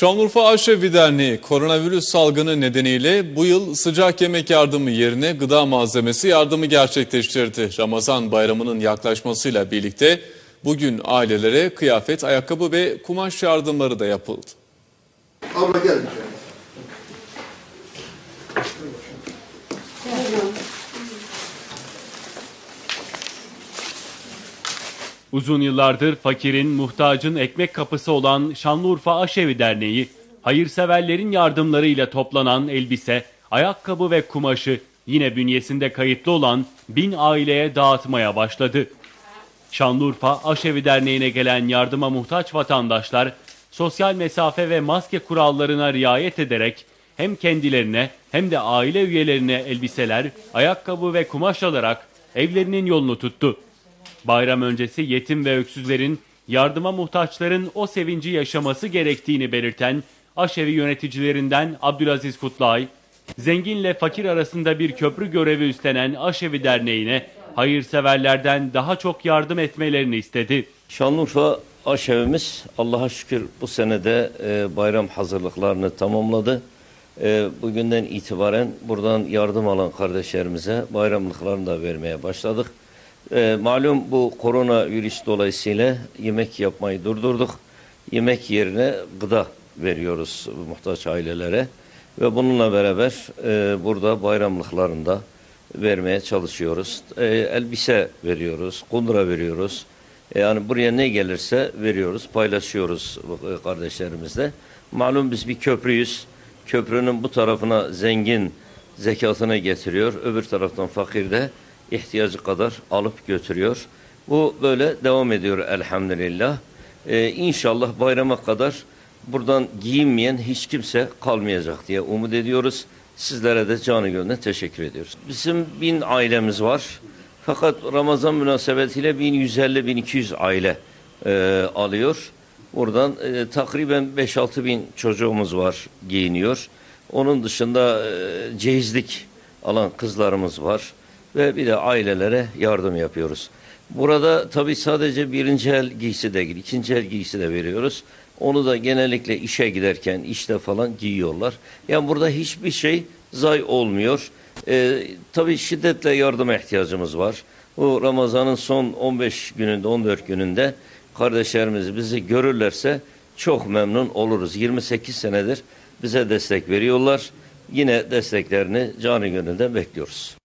Şanlıurfa Aşevi Derneği koronavirüs salgını nedeniyle bu yıl sıcak yemek yardımı yerine gıda malzemesi yardımı gerçekleştirdi. Ramazan bayramının yaklaşmasıyla birlikte bugün ailelere kıyafet, ayakkabı ve kumaş yardımları da yapıldı. Abla gel. Uzun yıllardır fakirin, muhtacın ekmek kapısı olan Şanlıurfa Aşevi Derneği, hayırseverlerin yardımlarıyla toplanan elbise, ayakkabı ve kumaşı yine bünyesinde kayıtlı olan bin aileye dağıtmaya başladı. Şanlıurfa Aşevi Derneği'ne gelen yardıma muhtaç vatandaşlar, sosyal mesafe ve maske kurallarına riayet ederek hem kendilerine hem de aile üyelerine elbiseler, ayakkabı ve kumaş alarak evlerinin yolunu tuttu. Bayram öncesi yetim ve öksüzlerin, yardıma muhtaçların o sevinci yaşaması gerektiğini belirten aşevi yöneticilerinden Abdülaziz Kutlay, zenginle fakir arasında bir köprü görevi üstlenen Aşevi Derneği'ne hayırseverlerden daha çok yardım etmelerini istedi. Şanlıurfa aşevimiz Allah'a şükür bu senede e, bayram hazırlıklarını tamamladı. E, bugünden itibaren buradan yardım alan kardeşlerimize bayramlıklarını da vermeye başladık. E, malum bu korona virüs dolayısıyla yemek yapmayı durdurduk. Yemek yerine gıda veriyoruz muhtaç ailelere. Ve bununla beraber e, burada bayramlıklarında vermeye çalışıyoruz. E, elbise veriyoruz, kundura veriyoruz. E, yani buraya ne gelirse veriyoruz, paylaşıyoruz e, kardeşlerimizle. Malum biz bir köprüyüz. Köprünün bu tarafına zengin zekatını getiriyor. Öbür taraftan fakir de ihtiyacı kadar alıp götürüyor. Bu böyle devam ediyor elhamdülillah. Ee, inşallah bayrama kadar buradan giyinmeyen hiç kimse kalmayacak diye umut ediyoruz. Sizlere de canı gönülden teşekkür ediyoruz. Bizim bin ailemiz var. Fakat Ramazan münasebetiyle 1150-1200 aile e, alıyor. Buradan e, takriben 5-6 bin çocuğumuz var giyiniyor. Onun dışında e, cehizlik alan kızlarımız var ve bir de ailelere yardım yapıyoruz. Burada tabii sadece birinci el giysi de değil, ikinci el giysi de veriyoruz. Onu da genellikle işe giderken, işte falan giyiyorlar. Yani burada hiçbir şey zay olmuyor. Ee, tabii şiddetle yardıma ihtiyacımız var. Bu Ramazan'ın son 15 gününde, 14 gününde kardeşlerimiz bizi görürlerse çok memnun oluruz. 28 senedir bize destek veriyorlar. Yine desteklerini canı gönülden bekliyoruz.